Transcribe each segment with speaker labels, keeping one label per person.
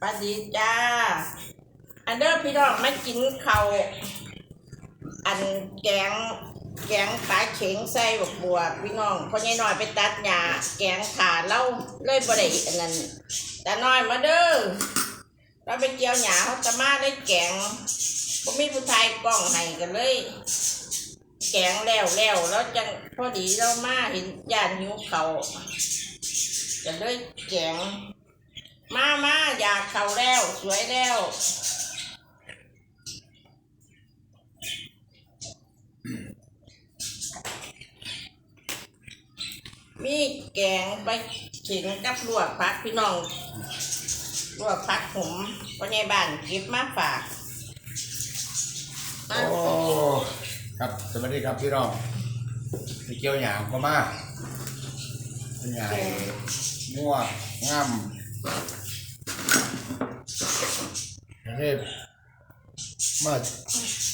Speaker 1: ปาดีจ้า อันเดอร์พี่น้องไมากินเขาอันแกงแกงปลาเข็งใส่บวบวบพี่น้องพอใหญ่น้อยไปตัดหญ้าแกงขาเล่าเลยบ่ได้อันนั้นแต่น้อยมาเด้อเราไปเกี่ยวหญ้าเขาจะมาได้แกงบ่มีผู้ชายกล้องให้กันเลย แกงแล้วแล้วแล้วจังพอดีเรามาเห็นย่านหิวเขาวก็เลยแกง มามาอยากเขาแล้ว สวยแล้ว มีแกงไปขิงกับลวกพักพี่น้องลวกพักผมพ่อใหญ่บ้านเก็บมาฝากมา
Speaker 2: โอ้ครับสวัสดีครับพี่น้องมีเกี่ยวหยางก็มาเป็นไงมั่วง่ำ อย่างนี้มา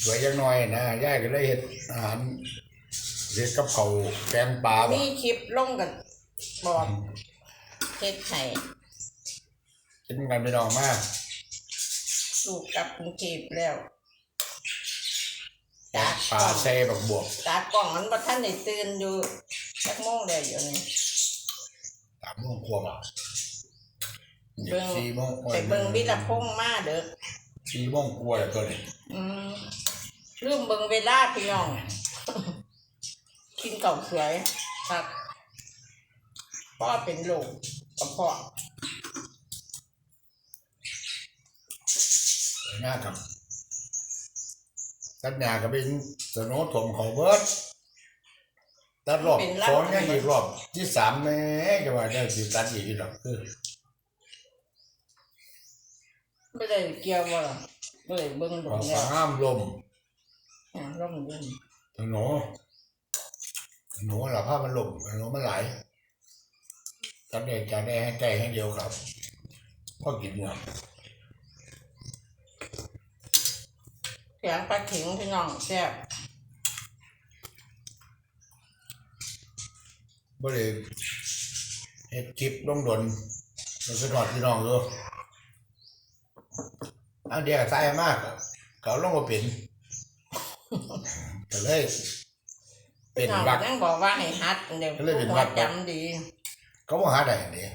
Speaker 2: สวยจังหน่อยนะย่ายก็เลยเห็ดอาหารเห็ดกับเขาวแกงปลาบ่
Speaker 1: มีคลิปลงกันบอกเฮ็ดไห้
Speaker 2: กินกันพี่น้องมา
Speaker 1: ลูกกลับกรุงเทพแล้ว
Speaker 2: แกงปลาใส่บักบวบ
Speaker 1: ตากล้องมันบ่ทันได้ตื่นอยู่สักโมงแล้วอยู่นี่
Speaker 2: สามโมงกว่าบ่
Speaker 1: เบิ่ง
Speaker 2: สี่โมง
Speaker 1: ไปเบิ่งวิรพงษ์มาเด้อ
Speaker 2: สี่โมงกว่าแล้วตัวนี้
Speaker 1: อืมลืมเบิ่งเวลาพี่น้องกินเก่าวสวยครับพ่อเป็นโรคกระเพาะ
Speaker 2: หน้าครับตัดหญ้าก็เป็นสโนถมเขาเบิดตัดรอบสองยังอีกรอบที่สามแม่จะว่าได้สิตัดอีกหรอกคือ
Speaker 1: ไม่ได้เกี่ยวว่าไม่ได้เบิ่ง
Speaker 2: ข
Speaker 1: ดู
Speaker 2: อง
Speaker 1: แล้ว
Speaker 2: ห้ามลม
Speaker 1: อ่าร่มรื่น
Speaker 2: ถนนถนนหลับผ้ามันลมถนนมันไหลตัดได้จะได้ให้ใจให้เดียวครับพ่อกินเนื้อ
Speaker 1: เสียงปลาเข็งพี่น้องแซ่บ
Speaker 2: บ่ได้เฮ็ดคลิปลงดนมันก็ทอดพี่น้องอยู่ อันเดียวใส่มากเขาลงมาเป็นก็เลย เป็น
Speaker 1: น้อง
Speaker 2: วัก
Speaker 1: ยังบอกว่าให้ฮัดเดี๋ยว
Speaker 2: ก็เลยเป็น
Speaker 1: ผู้
Speaker 2: วัด
Speaker 1: จำดี
Speaker 2: เขาบอกหาได้นี่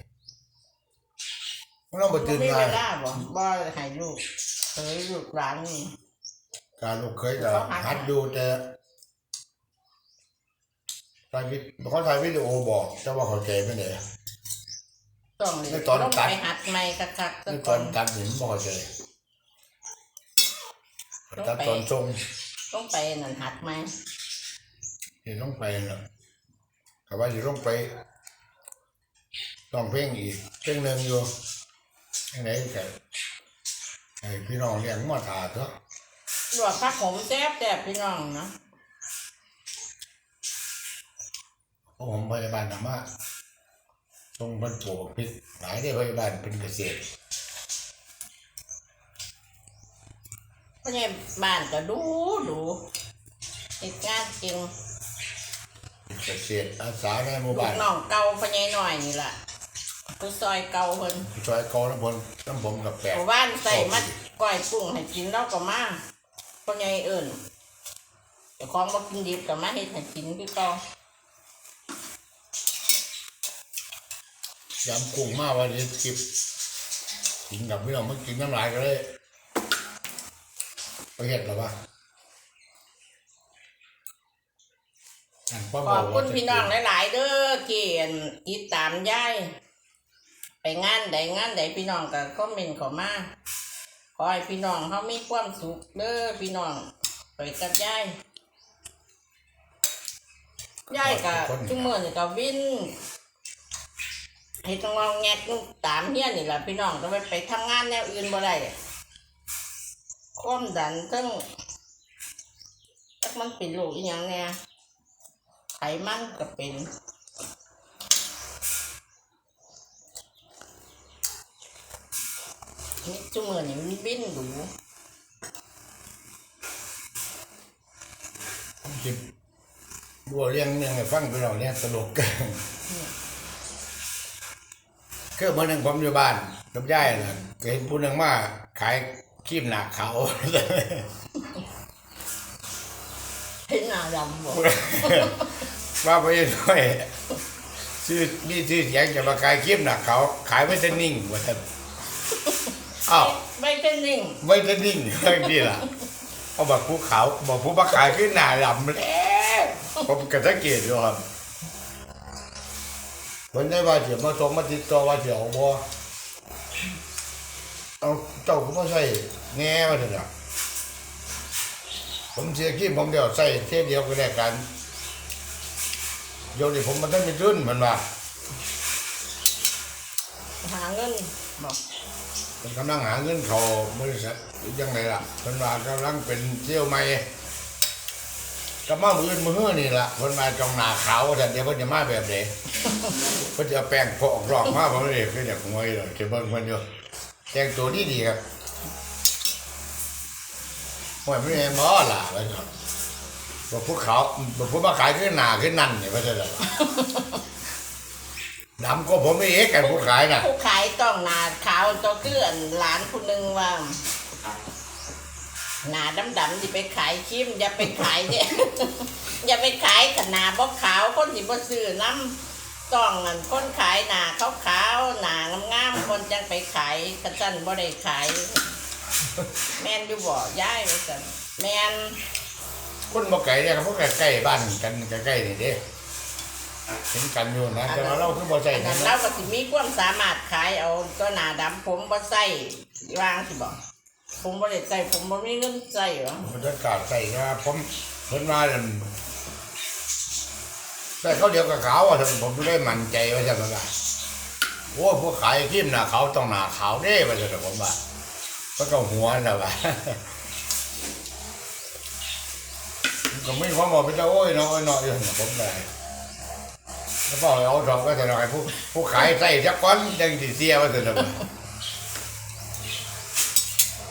Speaker 2: มันต้องมาตื่น
Speaker 1: บ่มี
Speaker 2: มา
Speaker 1: เวลาบ่บ่ให้ลูกเอ้ยลูกหลานนี่
Speaker 2: การลูกเคยก็
Speaker 1: เขาหา
Speaker 2: หัดดูแต่ถ่ายวิดเขาถ่ายวิดีโอบอกแต่ว่าเขาใจไม่ได้
Speaker 1: ต้องเลย
Speaker 2: ในตอน
Speaker 1: ต้อง
Speaker 2: ตัด
Speaker 1: ไปหัดใหม่คักๆ
Speaker 2: ใน
Speaker 1: ซะ
Speaker 2: ต
Speaker 1: ก่
Speaker 2: อ
Speaker 1: อนน
Speaker 2: ตัดหนิมบอกใจ ตัดตอนทรง
Speaker 1: ต้องไปนั่นหัดใหม่
Speaker 2: เห็นต้องไปเนาะแต่ว่าอยู่ต้องไปต้องเพลงอีกเพลงหนึ่งอยู่ยังไงแต่ไอ้พี่น้องเรียกมาถาเถอะ
Speaker 1: ลวกผักผมแซ่บแซ่บพี่น้องนะ
Speaker 2: เพราะผมพยาบาลนำมาตรงบรรจุพิษหลายได้พยาบาลเป็นเกษตร
Speaker 1: พราะไงบ้านก็ดูดูเฮ็ดงานจริง
Speaker 2: เกษตรอาสาในหมู่
Speaker 1: ลู
Speaker 2: บ้ากน
Speaker 1: น้องเก่าพ่อใหญ่หน่อยนี่ล่ะผู้ซอยเก่าเพิ่น
Speaker 2: ซอยเกาน้ำพลน้ำผมกับแปะ
Speaker 1: หมู่บ้านใส่มัดก้อยกุ้งให้กินแล้วก็มาพ่อใหญ่เอิ้นเจ้าของบ่กินดิบก็มาเฮ็ดให้กินคือเก่ายำ
Speaker 2: กุ้งมากวันนี้กิบกินกับพี่น้องมันกินน้ำลายกันเลย ไปเห็ดหรอวะอันป้า
Speaker 1: ข
Speaker 2: บ
Speaker 1: อ
Speaker 2: อบก
Speaker 1: คุ
Speaker 2: ว่า
Speaker 1: ณ
Speaker 2: จะ
Speaker 1: พี่น้องหลาย ๆ เด้อที่อั่นติดตามยายไปงานใดงานใดพี่น้องก็คอมเมนต์เข้ามาขอให้พี่น้องเขามีความสุขเด้อพี่น้องไปกับยายยายก็ทุกมื้อนี่ก็วินเฮ็ดงองแงกตามเฮียนี่ล่ะพี่น้องต้องไปไปทำงานแนวอื่นบ่ได้ ความดันทั้งจักมันเป็นโรคอีหยังแน่ไขมันก็เป็นนี่จุมือนี่มันบินดู
Speaker 2: กิบบัวเลี้ยงเนื่องให้ฟังพี่น้องเลี้ยงตลกกันคือเมื่อหนึ่งผมอยู่บ้านกับย่ายน่ะก็เห็นผู้หนึงมาขาย ครีมหนักเขา
Speaker 1: เห็นหน้าดำบ่
Speaker 2: ว่าไปด้วยชื่อมีชื่อเสียงจะมาขายครีมหนักเขา ขายไวเทนนิ่งว่าท่านอ้าว
Speaker 1: ไม่เป็นนิ่ง
Speaker 2: ไวเทนนิ่งเรื่องนี้ล่ะเอาบอกผู้ขาวบอกผู้มาขายขึ้นหน้าดำแล้วผมก็สังเกตอยู่ครับคนได้ว่าเสียมาส่งมาติดต่อว่าเสียเอาบ่ เอาเจ้าก็บ่ใช่แง่มาเถอะนะผมเสียครีมผมเดียวใส่เทปเดียวก็ได้กันเดี๋ยวนี้ผมมันต้องมีรุ่นเหมือนว่า
Speaker 1: หาเงินบอก
Speaker 2: ผมกำลังหาเงินเขาบริษัทหรือยังไงล่ะเพิ่นว่ากำลังเป็นเที่ยวใหม่ก็มามืออื่นมือฮื้อนี่ล่ะเพิ่นมาจองหน้าขาวแต่เดี๋ยวเพิ่นจะมาแบบไหนเพิ่นจะเอาแป้งโปะรองมาผมเลยคืออยากงวยเลยจะเบิ่งเพิ่นอยู่ แต่งตัวดีดีๆครับโอ้ยไม่แม่นบ่ล่ะว่าซั่นบอกพวกเขาบอกพวกมาขายขึ้นหนาขึ้นนั่นนี่ว่าซั่นล่ะดำก็ผมไม่เอ๊ะกันผู้ขายน่ะ
Speaker 1: ผู้ขายต้องหนาขาวตัวเกลื่อนหลานคนหนึ่งว่าหนาดำๆที่ไปขายครีมอย่าไปขายเนี่ย อย่าไปขายขนาดบ่ขาวคนที่บ่ซื้อน้ำ ต้องอันคนขายหนาขาวขาวๆหนางามๆคนจังไปขายกระจันบ่ได้ขาย แม่นอยู่บ่ย้ายว่าซั่นแม่น
Speaker 2: คนบ่ไก่เนี่ยครับพวกใกล้ๆบ้านกันใกล้ๆนี่เด้เห็นกันอยู่นะแต่ว่าเราคือบ่ใช่
Speaker 1: อัน
Speaker 2: นะ
Speaker 1: นั้นเราก็สิมีความสามารถขายเอาตัวหนาดำผมบ่ใส่วางสิบ่ผมบ่ได้ใส่ผมบ่มีเงินใส่หรอ
Speaker 2: มันจะกล้าใส่นะผมเพิ่นมานั่น แต่เขาเดียวกับขาวอะท่านผมได้มั่นใจว่าจังว่าโอ้พวกขายครีมน่ะเขาวต้องหน้าขาวเด้ว่าจังผมว่าก็ก็หัวนะว่าก็ไม่ความบอกเป็นเจ้าโอ้ยนาะโอ้ยเนาะอยู่นั่นผมได้แล้วบอกเอาทองก็จะหน่อยผู้ผู้ขายใส่จักก้อนยังสิเสียว่าจังว่า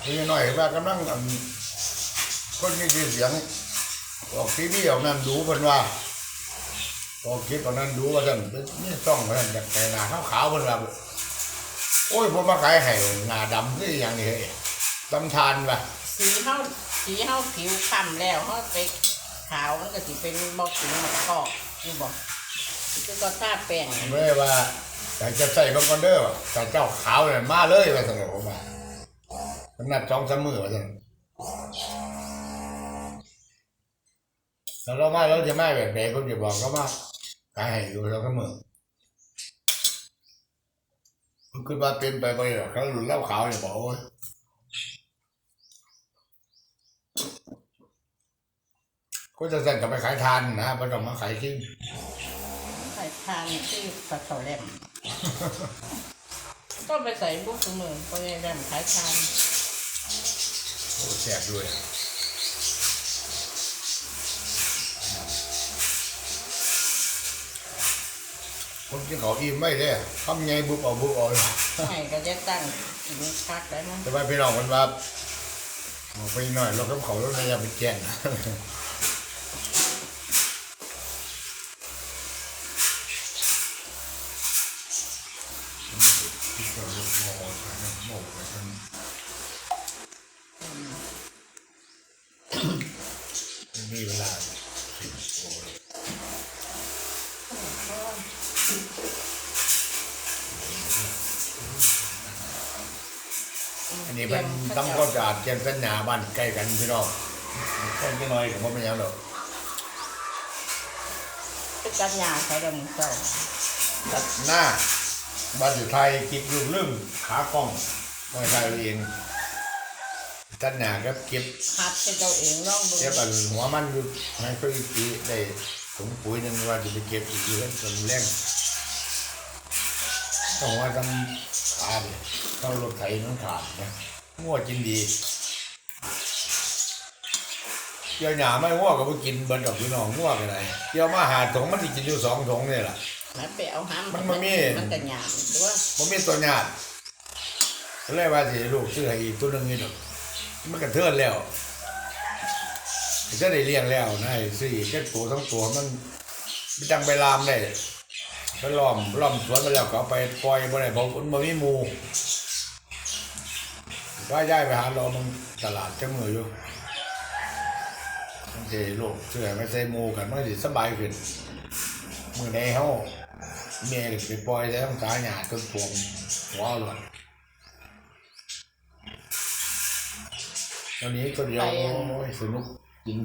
Speaker 2: ทีหน่อยว่ากำลังอันคนมีชื่อเสียงออกทีวีออกนั่นดูเพิ่นว่า ออกคลิปออกนั่นดูว่าท่านนี่ต้องว่าท่านจากแต่หน้าขาวๆเพิ่นว่าโอ้ยผมมาขายให้หน้าดำคืออย่างนี้เฮ้ยดำทานว่ะ
Speaker 1: สีเฮาสีเฮาผิวคล้ำแล้วเฮาไปขาวมันก็สิเป็นบ่ผิวมันกอกนี่บ่คือก็ทาแป้ง
Speaker 2: ไม่ได้ว่าแต่จะใส่บางคนเด้อแต่เจ้าขาวเนี่ยมาเลยว่าท่านผมว่ามันนัดสองสามมือว่าท่านแล้วเรามาเราจะมาแบบไหนผมจะบอกก็มาขาย ให้ดูแล้วก็มือมันคือว่าเป็นไปไปหรอกเขาหลุดเหล้าขาวเนี่ยบอกโอ้ยก็จะสั่งกลับไปขายทานนะไม่ต้องมาขายทิ้ง
Speaker 1: ใส่ทานที่ปลาเถาแหลมก็ไปใส่บุกสมือเพราะแหลมขายทาน
Speaker 2: โอ้แสบด้วย ผมกินเขาวอิ่มไม่ได้ทำไงบุบเอาบุบเอาเลย
Speaker 1: ให้ก็จะตั้งกินคักได้มั้ง
Speaker 2: แต่ว่าพี่น้องคนว่าเอาไปหน่อยเราก็เขาแล้วนายาไปแจ้งนะมีเวลา นนี้เป็นทำความสะอาดเชียงสัญญาบ้านใกล้กันพี่น้องคนไม่น้อยผมไม่ยังหรอก
Speaker 1: เป็นกัญญาใช้ดำเจ้า
Speaker 2: ตัดหน้าบ้านอยู่ไทยกิบลูกลึ่งขากล้องไม่ใช่เองสัญญาครับเก็บ
Speaker 1: หัดเป็นเจ้าเองลองดู
Speaker 2: เก็บอันหัวมันอยู่ให้เพื่อนปีได้ถุงปุ๋ยหนึงว่าจะไปเก็บอีกเดือนจนแรงต้องว่าทำขาดเลยต้องรถไถมันขาดนะ งัวกินดีเกี่ยวหยาไม่งัวก็ไปกินเบิร์ดอกพี่น้องงัวกันไหนเกี่ยวมาหาถุงมันสิกินอยู่สองถุงนี่แหละ
Speaker 1: มันไปเอาห้ำ
Speaker 2: มันบ่มี
Speaker 1: มันกัญญาตัว
Speaker 2: ผมมีตัวญาติก็เลยว่าสิลูกซื้อให้อีกตัวหนึงนี่ดอกมันกระเทือนแล้วจะได้เลี้ยงแล้วนะไอ้ซื้ออีกแค่ตัวทั้งตัวมันไม่จังไปลามได้ก็ล้อมล้อมสวนไปแล้วก็เอาไปปล่อยบ่ได้เพราะมันบ่มีหมู ว่าย้ายไปหาเรามึงตลาดจังมืออยู่มันสิลูกเสื้อไม่ใส่หมูกันมันสิสบายขึ้นมือในเฮาเมียก็ไปปล่อยแล้วสาหยาจนปวงหัวหลอนตอนนี้ก็เดียวโอ้ยสนุกจริง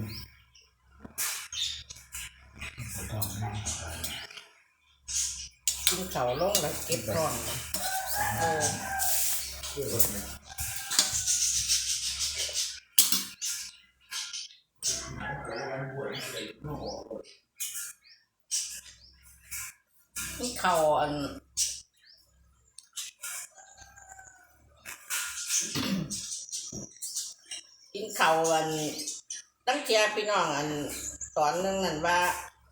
Speaker 1: กินเขาวลงแล้วเก็บร้อนเออ ทียพี่น้องอันตอนนึงนั่นว่า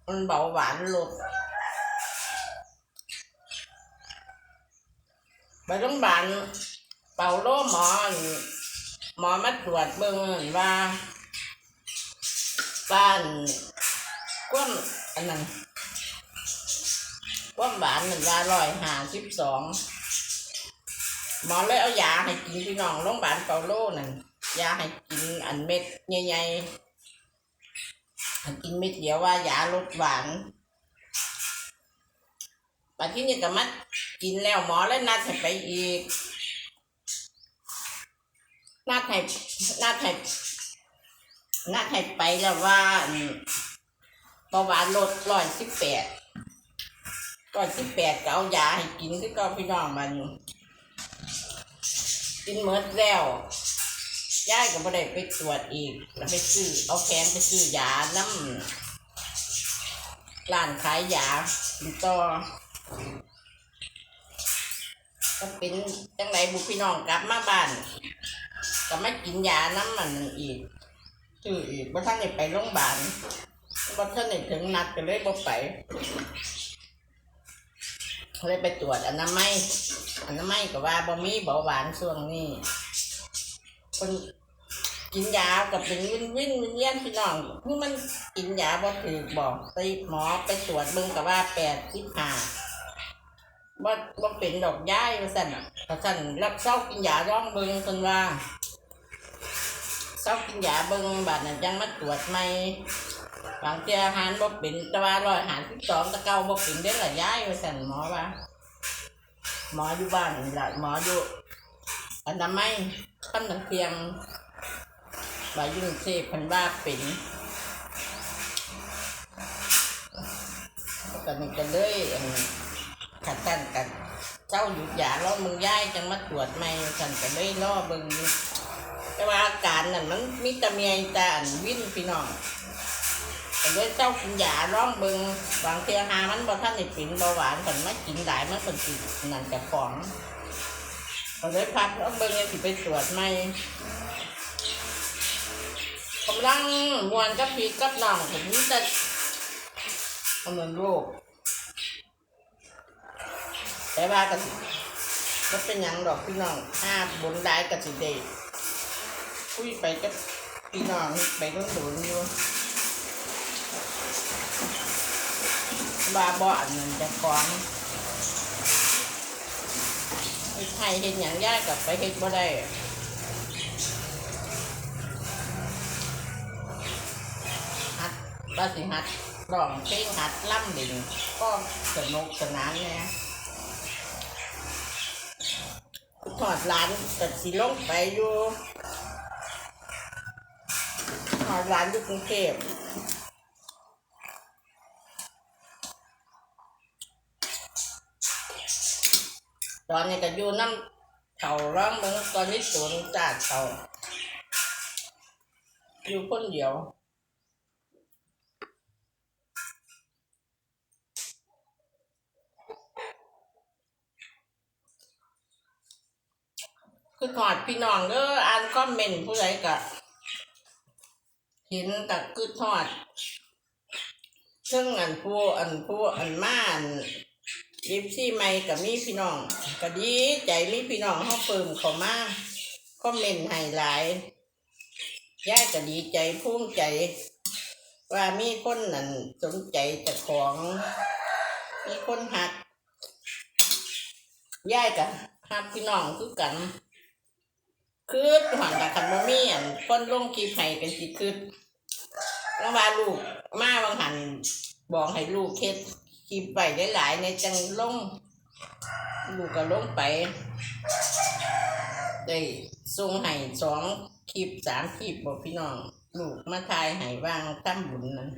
Speaker 1: มันเบาหวานลดไปโรงพยาบาลเป่าโลหมอนหมอมาตรวจเบิ่งอันว่าบ้านกว้มอันนั้นกว้มหวานหนึ่งว่าร้อยห้าสิบสองหมอเลยเอายาให้กินพี่น้องโรงพยาบาลเป่าโลนั่นยาให้กินอันเม็ดใหญ่ๆ กินเม็ดเดียวว่ายาลดหวานปัจจุบันก็มัดกินแล้วหมอแล้วนัดให้ไปอีกนัดให้นัดให้นัดให้ไปแล้วว่าอืมเบาหวานลดร้อยสิบแปดร้อยสิบแปดก็เอายาให้กินคือก็พี่น้องมันกินเมิดแล้ว ยายก็ไม่ได้ไปตรวจอีกแล้วไปซื้อเอาแขนไปซื้อยาน้ำร้านขายยาต่อก็เป็นจังไรบุพี่น้องกลับมาบ้านก็ไม่กินยาน้ำมันอีกซื้ออีกบ่ท่านได้ไปโรงพยาบาลบ่ท่านได้ถึงนัดก็เลยบ่ไปเลยไปตรวจอนามัยอนามัยก็ว่าบ่มีเบาหวานช่วงนี้ คนกินยาก็เป็นวิ่นวินวินเวียนพี่น้องคือมันกินยาบ่ถือบอกไปหมอไปตรวจเบิ่งก็ว่าแปดสิบห้าว่าว่าเป็นดอกย้ายว่าสั่นว่าสั่นรับเศร้ากินยาร้องเบิงคนว่าเศร้ากินยาเบิงบาดนั้นยังมาตรวจใหม่บางเทีอาหารบ่เป็นแต่ว่าร้อยอาหารที่สองตะเกาบ่เป็นได้อละย้ายว่าสั่นหมอว่าหมออยู่บ้านนี่ล่ะหมออยู่ อนามัยคำนังเพียงบายุ่งเทพันว่าเป็นแล้วก็นี่ก็เลยขัดกันกันเจ้าหยุดยาล้วมึงย้ายจังมาตรวจไม่ฉันก็ได้ล่อเบิงแต่ว่าอาการนั่นมันมีต่เมียแต่อันวิ่นพี่น้องแต่ด้วยเจ้ากินยาร้องเบิงบางเทียหามันบ่ท่านได้เป็นเบาหวานกันไม่กินหลายมันเป็นสินั่นจะของ ก็เลยพักแล้วเบิงยังสิไปตรวจไหมกำลังมวนกับพีกับน้องผมมีแต่กำลังโรคแต่ว่าก็ก็เป็นยังดอกพี่น้องถ้าบนได้ก็สิเดคุยไปกับพี่น้องไปต้องโดนอยู่บาบ่อันนั้นจะฟ้อง ไอ้ไทยเห็นอย่างยากกับไปเห็นบ่ได้หัดบาสิหัดร้องเพลงหัดล่ำดิ่งก็สนุกสนานเนี่ยถอดร้านกัดสีลงไปอยู่ถอดร้านอยู่กรุงเทพ ตอนนี้ก็อยู่น้ำเขาร้องเมืองตอนนี้สวนจ่าเขาอยู่คนเดียวคือถอดพี่น้องเด้ออ่านคอมเมนต์ผู้ใดก็เห็นก็คือทอดซึ่งอันผู้อันผู้อันมาอัน ลิฟซี่ไม่กับมีพี่น้องก็ดีใจมีพี่น้องเขาเปิมเขามาคอมเมนต์ให้หลายย่ายก็ดีใจภูมิใจ ว่ามีคนนั่นสนใจเจะของ มีคนหักย่ายกับหักพี่น้องคือกันคืดหันกับคันบ่มีอันคนลงคลิปให้กันสิคืดแล้วว่าลูกมาบางหันบอกให้ลูกเฮ็ด คลิปไปหลายๆในจังลงลูกก็ลงไปได้ส่งให้สองคลิปสามคลิปบอกพี่น้องลูกมาทายให้ว่างตั้มบุญนั้น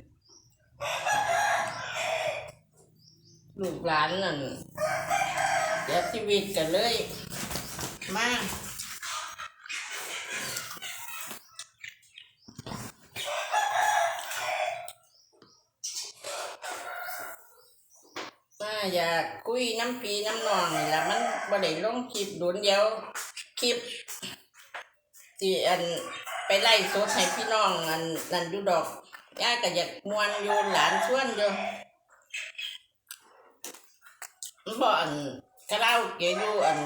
Speaker 1: ลูกหลานนั่นเสียชีวิตกันเลย มา อยากคุยน้ำปีน้ำนองนี่ละมันบ่ได้ลงคลิปดุนเดียวคลิปที่อันไปไล่สดให้พี่น้องอันนั่นอยู่ดอกย่าก็อยากมวนอยู่หลานชวนอยู่บ่อันคาราโอเกอยู่อัน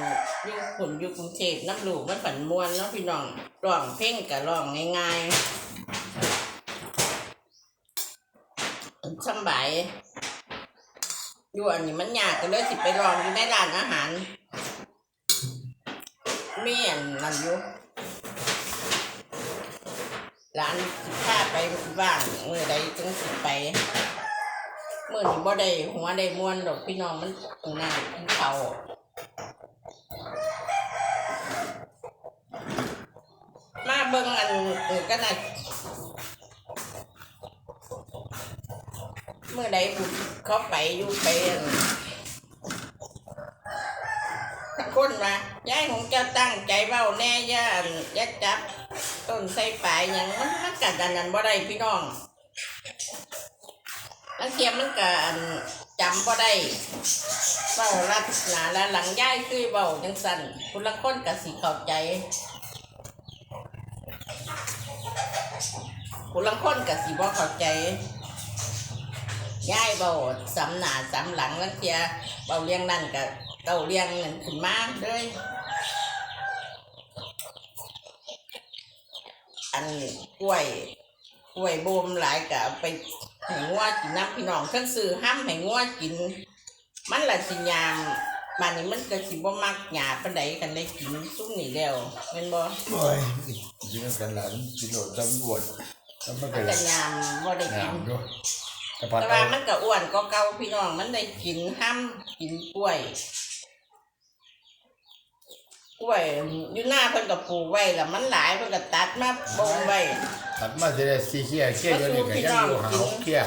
Speaker 1: อยู่ขุนอยู่กรุงเทพน้ำลูกมันฝันมวนเนาะพี่น้องร้องเพลงก็ร้องง่ายๆอันสบาย อยู่อันนี้มันยากก็เลยสิไปลองอยู่ในร้านอาหารมีอันนั่นอยู่ร้านสิพาไปบ้างเมื่อใดจึงสิไปเมื่อนี้บ่ได้หัวได้มวนดอกพี่น้องมันตรงหนั้นกินเขามาเบิ่งอันอื่นก็น่ะเมื่อใดบุญเขาไปอยู่ไปอันถ้าคนมายายของเจ้าตั้งใจเว้าแน่ย่าอันย่าจับ ต้นใส่ปลายหยังมันมันกัดอันนันบ่ได้พี่น้องนักเทียมมันกัอันจำบ่ได้เว้าลัดหนาและหลังย้ายคือเว้าจังสั่นคุณละคนก็สิเข้าใจคุณละคนก็สิบ่เข้าใจ ย้ายเว้าสำหน้าสำหลังลังเทียเว้าเลี้ยงนั่นก็เต้าเลี้ยงนั่นขึ้นมาเลยอันกล้วยกล้วยโบมหลายกะไปให้งัวกินน้ำพี่น้องเครื่องซื้อห้ามให้งัวกิน มันละสิยามบ้านนี้มันก็สิบ่มักหยาปานใดกันได้กินซุ่มนี่แล้วแม่นบ่
Speaker 2: โอ้ยกินกันหลานกินโดดตำรวจแล้วมัน
Speaker 1: มั
Speaker 2: ก็
Speaker 1: นก็ยามบ่ได้
Speaker 2: งา
Speaker 1: กิ
Speaker 2: ม
Speaker 1: น
Speaker 2: ด้วย กระพัด
Speaker 1: แต่
Speaker 2: เอา
Speaker 1: ว่ามันก็อ้วนก็เก่าพี่น้องมันได้กินห้ามกินกล้วย กล้วยอยู่หน้าเพิ่นก็ปลูกไว้แล้วมันหลายเพิ่นก็ตัดมาบ่งไว้
Speaker 2: ตัดมาจะได้สีเขี้ยเขี้ยอยู่นี่ก็ยังอยู่หาหกเขี้ย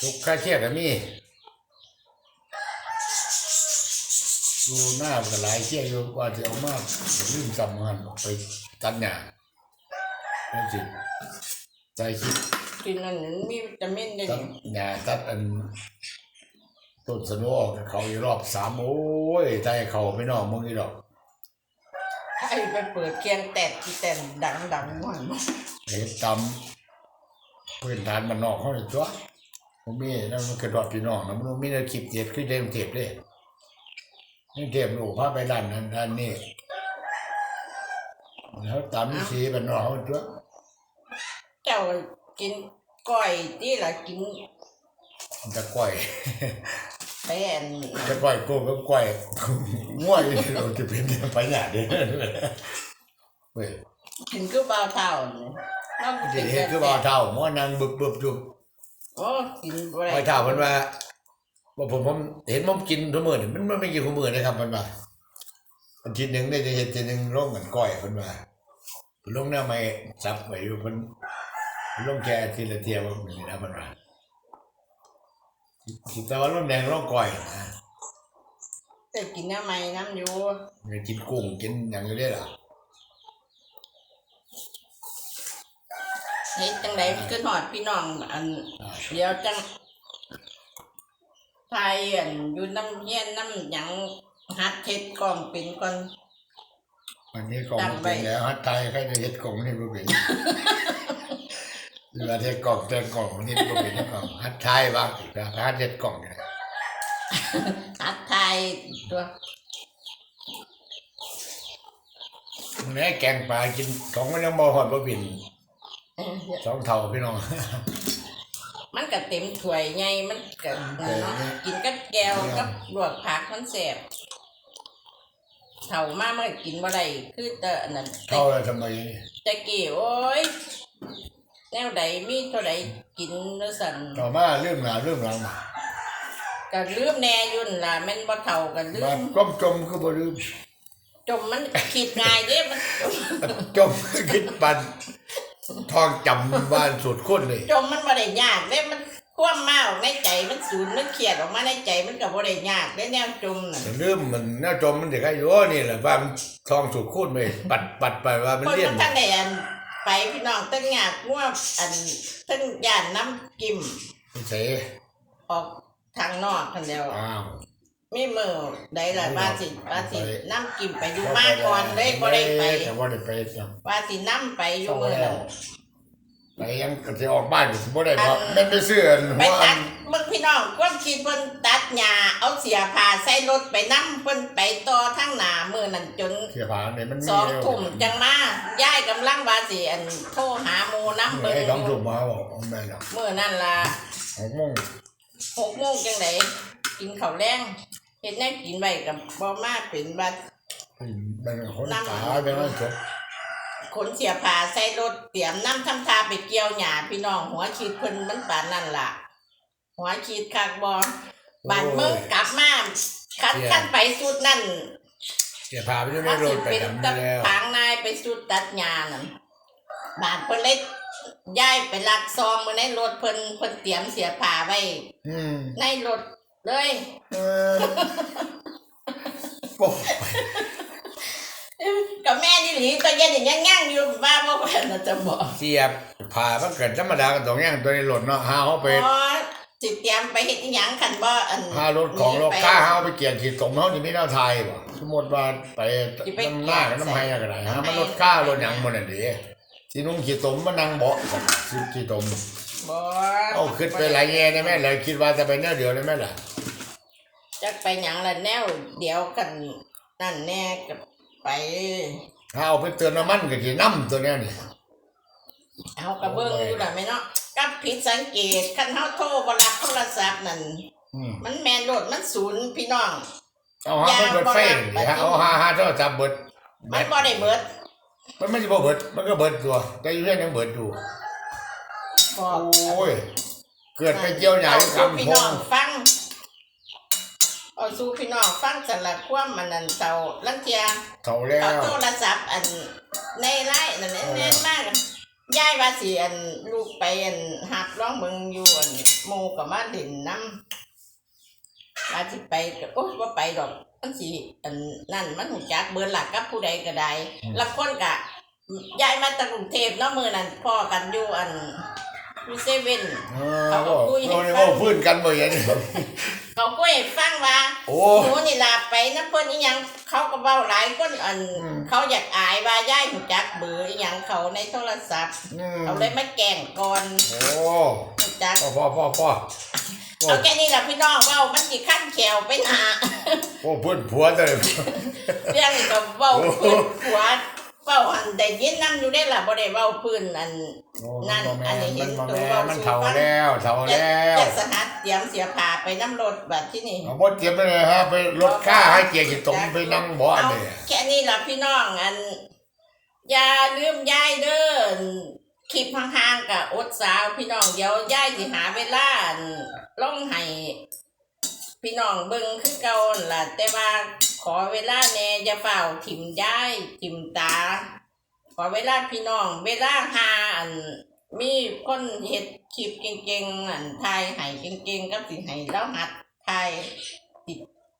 Speaker 2: ทุกข้าเขี้ยก็มีดูหน้าก็หลายเขี้ยอยู่กว่าจะเอามาลืมจำมันออกไปตัดหญ้านั่นสิใจคิด
Speaker 1: กินนั่นมันมีวิตามินได้
Speaker 2: ตัด
Speaker 1: นี่
Speaker 2: หญ้าตัดอันต้นสนุออกกับเขาอีกรอบสามโอ้ยใจเขาไม่นอกมึงอีดอก
Speaker 1: ให้ไปเปิดเคียงแตดที่แตนดังดังๆหน่อย
Speaker 2: เห็ดตำพื้นฐานมันนอกเขาเลยตัวผมมีนั่นมันกระดอดพี่น้องนะมันมีแนวคลิปเด็ดขึ้นเต็มเทปเลยนี่เทปหนูพาไปด้านนั้นด้านนี้แล้วตามวิธีมันนอกเขาตัว
Speaker 1: เจ้า กินก้อยที่ละกิน
Speaker 2: มันจะก้อย
Speaker 1: แป้น
Speaker 2: จะก้อยโก้ก็ก้อยง่วยเราจะเป็นไปหยาดเด้อเว้ย
Speaker 1: กินคือเบาเท่าเนี่ยเรา
Speaker 2: เด็กเฮ็ดคือบ่าวเท่าหมอนังบึบบึบอยู่
Speaker 1: โอ้กินบ่ได้
Speaker 2: บ่าวเท่าเพิ่นว่าว่าผมผมเห็นผมกินทุกมื้อนี่มันมันไม่กินทุกมื้อนะครับเพิ่นว่าอาทิตย์หนึงได้จะเฮ็ดทีหนึงลงกันก้อยเพิ่นว่าเพิ่นลงแนวไม่จับไว้อยู่เพิ่น เพิ่นลงแค่อาทีละเที่ยวมันนี่นะเพิ่นว่าแต่ว่าลมแดงลงก้อยนะ
Speaker 1: แต่กินน้ำไม่น้ำอยู่
Speaker 2: ไม่กินกุ้งกินหยังอยู่เด้ล่ะ
Speaker 1: เฮ็ดจังไดคือหอดพี่น้องอันเดี๋ยวจังไทยอันอยู่น้ำเย็นน้ำหยังฮัดเฮ็ดกล้องเป็นก่อน
Speaker 2: วันนี้กล่องมันเป็นแล้วฮัดไทยใครจะเฮ็ดกล่องนี่บ่เป็น เวลาเฮ็ดกล่องแต่กล่องนี่บ่เป็นกล่องฮัดไทยบ้างสิครับฮัดเฮ็ดกล่องนี่
Speaker 1: ฮัดไทยตัว
Speaker 2: แม่แกงปลากินของมันยังบ่ฮอดบ่เป็น
Speaker 1: เออ
Speaker 2: สองเท่าพี่น้อง
Speaker 1: มันก็เต็มถ้วยไงมันก็เนาะกินกับแก้วกับลวกผักมันแซ่บเฒ่ามามันก็กินบ่ได้คือแต่อันนั้น
Speaker 2: เท่าแล้วทำไม
Speaker 1: แต่กี้โอ้ย แนวใดมีเท่าใดกินเด้อสั่น
Speaker 2: ต่อมาเรื่องหนาเรื่องหลัง
Speaker 1: ก็ลืมแน่อยุ่นล่ะแม่นบ่เฒ่าก็ลื
Speaker 2: บ้าน
Speaker 1: ม
Speaker 2: ก้มจมคือบ่ลืม
Speaker 1: จมมันคิดง่ายเด้มัน จม
Speaker 2: จมคือคิดปันทองจำบ้านสุดคนเลย
Speaker 1: จมมันบ่ได้ยากเด้มันความมาออกในใจมันสูญมันเครียดออกมาในใจมันก็บ่ได้ยากเด้แนวจมน่ะ
Speaker 2: แต่ลืมมันน่าจมมันเด็กอายุนี่แหละว่ามันทองสุดคนไปปัดปัดไปว่ามัน
Speaker 1: คน
Speaker 2: เลี่ย
Speaker 1: มันนท่านได้อัน ไปพี่น้องตั้งยากง่วอันตั้งย่านน้ำกิม
Speaker 2: ไม่ใช่
Speaker 1: ออกทางนอกคันเดียว
Speaker 2: อ้าว
Speaker 1: มีมือได้ละ
Speaker 2: ไม่
Speaker 1: ว่า
Speaker 2: บอก
Speaker 1: สิว่าสิ
Speaker 2: ไป
Speaker 1: น้ำกิมไปอยู่มาก่อนเลยบ่ได้ไป
Speaker 2: แต่ว่าได้ไปจัง
Speaker 1: ว่าสิน้ำไปอยู่มือนั้น
Speaker 2: ไปยังก็จะออกบ้านก็สิบ่ได้เพราะ
Speaker 1: อัน
Speaker 2: แม่นไปซื้ออัน
Speaker 1: ไป
Speaker 2: หัวอั
Speaker 1: ตั
Speaker 2: น
Speaker 1: ดเบิ่งพี่น้องความคิดเพิ่นตัดหญ้าเอาเสียผ้าใส่รถไปนํเพิ่นไปต่อทางหน้ามื้อนั้นจน
Speaker 2: เสียผาเนี่ยมันมี
Speaker 1: สองทุ่มจังมาย่ายกำลังว่าสิอันโทรหาหมู่นํเบิ่ง
Speaker 2: ไอ้สองทุ่มมาบอกเอาแม่ละ
Speaker 1: มื้อนั้นล่ะ
Speaker 2: หกโมง
Speaker 1: หกโมงจังไดกินข้าวแรงเฮ็ดแนวกินไว้กับบ่มาเป็นบัด
Speaker 2: เป็นคนตายเป็นคนจบ
Speaker 1: ขนเสียผ้าใส่รถเตรียมน้ำทำทาไปเกี่ยวหญ้าพี่น้องหัวคิดเพิ่นมันปานนั่นล่ะ หัวคิดคักบ่บานเมืองกลับมาคันคันไปสุดนั่น
Speaker 2: เสียผาไปด้วย
Speaker 1: ว่า
Speaker 2: ไม่ร
Speaker 1: สิ
Speaker 2: ถไป
Speaker 1: เป็น
Speaker 2: ดำ
Speaker 1: ตะ
Speaker 2: แล้ว
Speaker 1: ทางนายไปสุดตัดหญ้านั่นบานเพิ่นเลยย้ายไปลักซองมาในรถเพิ่นเพิ่นเตรียมเสียผ้าไว้
Speaker 2: อืม
Speaker 1: ในรถเลย
Speaker 2: เออโอ้
Speaker 1: กับแม่นี่หลีตอนเย็นอย่างย่างๆอยู่บ้าบ่เพิ่นน่ะจะบอก
Speaker 2: เสียบผ่ามันเกิดธรรมดาก็ต้องย่างตัวในรถเนาะหาเขาไป
Speaker 1: อ๋อสิเตรียมไปเฮ็ดอีหยังคันบ่อัน
Speaker 2: หารถของรถค้าเขาไปเกี่ยงขีดสมเขาจะไม่น่าไทยบ่สมมติว่าไปน้ำหน้ากับน้ำไห้ก็ได้ฮะมันรถค้ารถหยังมันน่ะเดิสินุ่งขีดสมมานั่งเบาะสิขีดสม
Speaker 1: บ่
Speaker 2: เอาขึ้นไปหลายแง่ได้ไหมเลยคิดว่าจะไปแน่เดียวได้ไหมล่ะ
Speaker 1: จักไปหยังละแนวเดียวกันนั่นแน่กับ ไป
Speaker 2: ถ้าเอาไปเตือนน้ำมันก็สิน้ำตัวเนี้ยนี่
Speaker 1: เอากระเบื้องอยู่ล่ะแม่เนาะกับผิดสังเกตคันเฮาโทรบ่รับโทรศัพท์นั่น
Speaker 2: อืม
Speaker 1: มันแม่นรถมันศูนย์พี่น้อง
Speaker 2: เอาหามันเบิดไฟนี่ฮะเอาหาหาโทรศัพท์เบิด
Speaker 1: มันบ่ได้เบิด
Speaker 2: มันไม่ใช่บ่เบิด มันก็เบิดตัว แต่อยู่เรื่องยังเบิดอยู่
Speaker 1: บอ
Speaker 2: โอ้ย เกิดไปเกี่ยวหยา
Speaker 1: เอา
Speaker 2: อยู่
Speaker 1: สู่
Speaker 2: กำ
Speaker 1: พี่
Speaker 2: พ
Speaker 1: น้องงฟัง เอาสู่พี่น้องฟังสลับความมันนั่นเต่าลังเทีย
Speaker 2: เท่าแล้
Speaker 1: เอา
Speaker 2: ว
Speaker 1: โทรศัพท์อันในไลน์นั่นแน่นมากย้ายว่าสิอันลูกไปอันหักร้องเมืองอยู่อันโมกับมาเด่นน้ำว่าสิไปก็โอ๊ยว่าไปดอกมันสิอันนั่นมันหูจักเบอร์หลักกับผู้ใดก็ได้ละคนกะย้ายมาจากกรุงเทพเนาะมือนั้นพ่อกันอยู่อันอยู่เซเว่น
Speaker 2: เออก็ก็นี่ว่าพื้นกันบ่อย่างนี้
Speaker 1: เขาก็ให้ฟังว่า
Speaker 2: โอ้
Speaker 1: หนูนี่ลาไปน้ำเพิ่นอีหยังเขาก็เว้าหลายคนอัน
Speaker 2: อืม
Speaker 1: เขาอยากอายว่าย่ายหูจักเบอร์อีหยังเขาในโทรศัพท์
Speaker 2: อืม
Speaker 1: เขาเลยมาแกล้งก่อน
Speaker 2: โอ้
Speaker 1: หูจัก
Speaker 2: พ่อพ่อพ่อพ่อโอ้
Speaker 1: เอาแค่นี้ล่ะพี่น้องเว้ามันสิขั้นแขวไปหนา
Speaker 2: โอ้พื้นผัวเลย
Speaker 1: เรื่องนี้ก็เว้า
Speaker 2: โอ้
Speaker 1: พื้นผัว เว้าหันได้ยินนํอยู่ได้ล่ะบ่ได้เว้าพื้นอัน นั่นอันนี้เห็น
Speaker 2: มัน
Speaker 1: ตัว
Speaker 2: แม่
Speaker 1: เว้า
Speaker 2: มัน
Speaker 1: สู่
Speaker 2: เท่า
Speaker 1: ฟัง
Speaker 2: แล้วเท่า
Speaker 1: จะ
Speaker 2: แล้ว
Speaker 1: จะสหัสเตรียมเสียผ้าไปน้ำรถบัดที่นี่
Speaker 2: เอาบ่เตรียมไปเลยฮะไปลดค่าให้เกียร์กี่ตมไปนั่งบ่อัน
Speaker 1: เอา
Speaker 2: นี้
Speaker 1: แค่นี้ล่ะพี่น้องอัน อย่าลืมย้ายเด้อคลิปห่างๆกับอดสาว พี่น้องเดี๋ยวย้ายสิหาเวลาอั่นลงให้พี่น้องเบิ่งคือเก่าหั่นล่ะแต่ว่า ขอเวลาแหน่อย่าเฝ้าถิ่มย้ายถิ่มตา ขอเวลาพี่น้อง เวลาหาอัน มีคนเฮ็ดคลิปเก่งๆอันทายให้เก่งๆกับสิให้เราหัดทายติ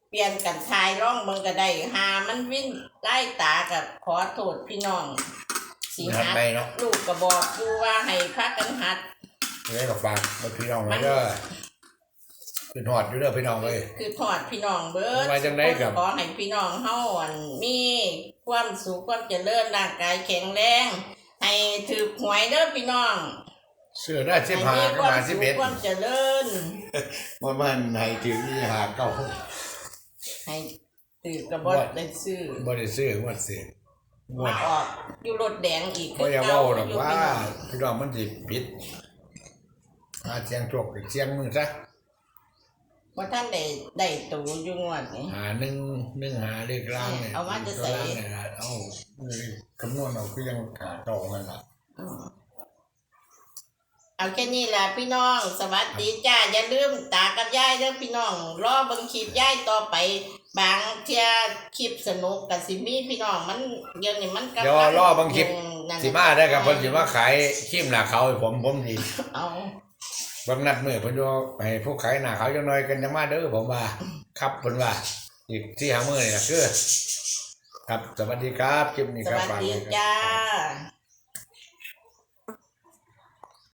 Speaker 1: เปลี่ยนกันทายร้องเบิ่งก็ได้หามันวิ่นไล่ตากับขอโทษพี่น้อง สิ
Speaker 2: หัด
Speaker 1: หัด
Speaker 2: ไปเนาะ
Speaker 1: ลูกก็บอกอยู่ว่าให้พากันหัด
Speaker 2: เลยก็ฝากมาพี่น้องไว้เด้อ เป็นหอดอยู่เด้อพี่น้องเอ้ย
Speaker 1: คือทอดพี่น้องเบิด
Speaker 2: ว่าจังใดครับ
Speaker 1: ขอให้พี่น้องเฮาอันมีความสุขความเจริญร่างกายแข็งแรง ให้ถือหวยเด้อพี่น้อง
Speaker 2: เสื้อได้สิบ
Speaker 1: ให้
Speaker 2: ห้า
Speaker 1: มี
Speaker 2: ก็
Speaker 1: ความ
Speaker 2: มาสิ
Speaker 1: สุ
Speaker 2: บ
Speaker 1: ข
Speaker 2: เอ็ด
Speaker 1: ความเจริญ
Speaker 2: ว่ามันให้ถึงยี่ห้าเก้า
Speaker 1: ให้ถือกระบดได้ซื้อ
Speaker 2: บ่ได้ซื้องวดสิงว
Speaker 1: มา
Speaker 2: ด
Speaker 1: ออกอยู่รถแดงอีก
Speaker 2: บ่อย่าเว้าหรอก
Speaker 1: ยู่
Speaker 2: ว่า
Speaker 1: พี่น้อง
Speaker 2: พี่น้องมันสิผิดหาเสียงโชคเสียงมือซะ
Speaker 1: ว่าท่านได้ได้ตูอยู่งวดนี้
Speaker 2: หาหนึ่งหนึ่งหาเลขล่างเนี่ย
Speaker 1: เอามาจะใส่
Speaker 2: ตัวล่างเนี่ยนะเอาคำนวณเอาก็ยังขาดต่อกันละ
Speaker 1: อืมเอาแค่นี้แหละพี่น้องสวัสดีจ้าอย่าลืมตากับยายเด้อพี่น้องรอเบิ่งคลิปยายต่อไป บางเที่ยคลิปสนุกกับสิมีพี่น้องมันเดี๋ยวนี้มันกำลัง
Speaker 2: เดี๋ยวรอบางคลิป
Speaker 1: นั่น
Speaker 2: สิมาได้ครับเพิ่นสิมาขายขีมหน้าเขาวให้ผมผมสิ
Speaker 1: เอา
Speaker 2: บางนัดมื้อเพิ่นว่าให้ผู้ขายหน้าเขาวจังน้อยกันจะมาเด้อผมว่า ครับเพิ่นว่า อีกที่หามื้อนี่ล่ะคือ ครับสวัสดีครับคลิปนี้
Speaker 1: ส
Speaker 2: ครับ
Speaker 1: วัส
Speaker 2: ฝาก
Speaker 1: ดี
Speaker 2: ไว้ครับ
Speaker 1: จ้า